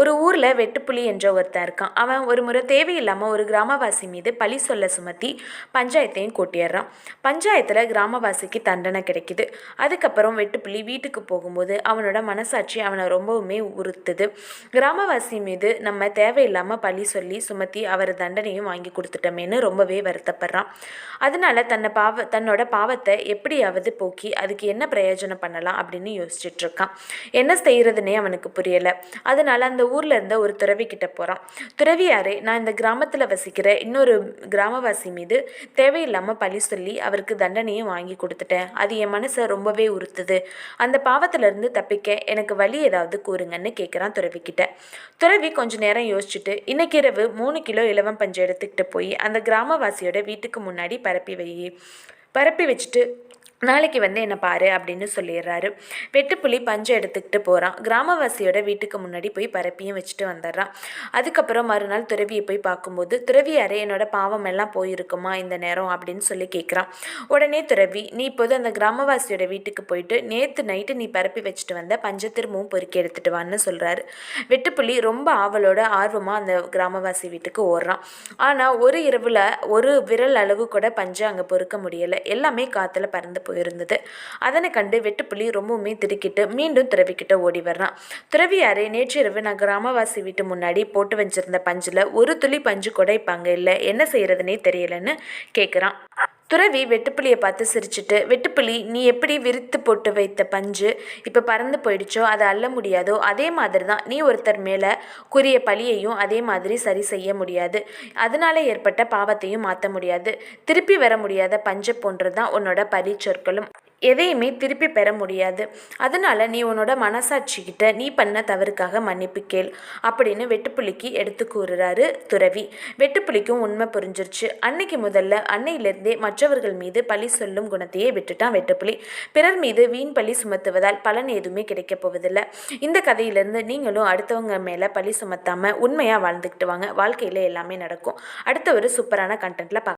ஒரு ஊரில் வெட்டுப்புலி என்ற ஒருத்தன் இருக்கான். அவன் ஒரு முறை தேவையில்லாமல் ஒரு கிராமவாசி மீது பழி சொல்ல சுமத்தி பஞ்சாயத்தையும் கூட்டிடுறான். பஞ்சாயத்தில் கிராமவாசிக்கு தண்டனை கிடைக்குது. அதுக்கப்புறம் வெட்டுப்புலி வீட்டுக்கு போகும்போது அவனோட மனசாட்சி அவனை ரொம்பவுமே உறுத்துது. கிராமவாசி மீது நம்ம தேவையில்லாமல் பழி சொல்லி சுமத்தி அவர் தண்டனையும் வாங்கி கொடுத்துட்டோமேனு ரொம்பவே வருத்தப்படுறான். அதனால தன்னை பாவ தன்னோட பாவத்தை எப்படியாவது போக்கி அதுக்கு என்ன பிரயோஜனம் பண்ணலாம் அப்படின்னு யோசிச்சுட்ருக்கான் என்ன செய்கிறதுனே அவனுக்கு புரியலை. அதனால் அந்த ஊரில் இருந்த ஒரு துறவி கிட்ட போகிறான் துறவியாரே நான் இந்த கிராமத்தில் வசிக்கிற இன்னொரு கிராமவாசி மீது தேவையில்லாமல் பழி சொல்லி அவருக்கு தண்டனையும் வாங்கி கொடுத்துட்டேன். அது என் மனசை ரொம்பவே உறுத்துது. அந்த பாவத்திலிருந்து தப்பிக்க எனக்கு வழி ஏதாவது கூறுங்கன்னு கேட்குறான் துறவி கிட்ட. துறவி கொஞ்ச நேரம் யோசிச்சுட்டு இன்னைக்கு இரவு மூணு கிலோ இலவம் பஞ்சு எடுத்துக்கிட்டு போய் அந்த கிராமவாசியோட வீட்டுக்கு முன்னாடி பரப்பி வை. பரப்பி வச்சுட்டு நாளைக்கு வந்து என்னை பாரு அப்படின்னு சொல்லிடுறாரு. வெட்டுப்புலி பஞ்சை எடுத்துக்கிட்டு போகிறான் கிராமவாசியோட வீட்டுக்கு முன்னாடி போய் பரப்பியும் வச்சுட்டு வந்துடுறான். அதுக்கப்புறம் மறுநாள் துறவியை போய் பார்க்கும்போது துறவியாரே என்னோட பாவம் எல்லாம் போயிருக்குமா இந்த நேரம்? அப்படின்னு சொல்லி கேட்குறான் உடனே துறவி நீ இப்போது அந்த கிராமவாசியோட வீட்டுக்கு போயிட்டு நேற்று நைட்டு நீ பரப்பி வச்சுட்டு வந்த பஞ்ச திரும்பவும் பொறுக்கி எடுத்துட்டு வான்னு சொல்கிறாரு வெட்டுப்புலி ரொம்ப ஆவலோட ஆர்வமாக அந்த கிராமவாசி வீட்டுக்கு ஓடுறான். ஆனால் ஒரு இரவில் ஒரு விரல் அளவு கூட பஞ்சை அங்கே பொறுக்க முடியலை. எல்லாமே காற்றுல பறந்து போயிருந்தது. அதனை கண்டு வெட்டுப்புலி ரொம்பவுமே திடுக்கிட்டு மீண்டும் துறவிக்கிட்ட ஓடி வர்றான். துறவியாரே நேற்றிரவு நான் கிராமவாசி வீட்டு முன்னாடி போட்டு வச்சிருந்த பஞ்சில் ஒரு துளி பஞ்சு கூட இப்போ அங்கே இல்லை. என்ன செய்யறதுனே தெரியலன்னு கேட்குறான் துறவி வெட்டுப்புலியை பார்த்து சிரிச்சிட்டு வெட்டுப்புலி நீ எப்படி விரித்து போட்டு வைத்த பஞ்சு? இப்போ பறந்து போயிடுச்சோ? அதை அள்ள முடியாதோ? அதே மாதிரி தான் நீ ஒருத்தர் மேலே கூறிய பழியையும் அதே மாதிரி சரி செய்ய முடியாது. அதனால ஏற்பட்ட பாவத்தையும் மாற்ற முடியாது. திருப்பி வர முடியாத பஞ்சு போன்றது தான் உன்னோட பரிச்சொற்களும் சொற்களும் எதையுமே திருப்பி பெற முடியாது. அதனால நீ உன்னோட மனசாட்சிக்கிட்ட நீ பண்ண தவறுக்காக மன்னிப்பு கேள் அப்படின்னு வெட்டுப்புலிக்கு எடுத்து கூறுறாரு துறவி. வெட்டுப்புலிக்கும் உண்மை புரிஞ்சிருச்சு. அன்னைக்கு முதல்ல அன்னையிலிருந்தே மற்றவர்கள் மீது பழி சொல்லும் குணத்தையே விட்டுட்டான் வெட்டுப்புலி. பிறர் மீது வீண் பழி சுமத்துவதால் பலன் எதுவுமே கிடைக்க போவதில்லை. இந்த கதையிலேருந்து நீங்களும் அடுத்தவங்க மேலே பழி சுமத்தாமல் உண்மையாக வாழ்ந்துக்கிட்டு வாங்க. வாழ்க்கையில் எல்லாமே நடக்கும். அடுத்த ஒரு சூப்பரான கண்டென்ட்டில் பார்க்க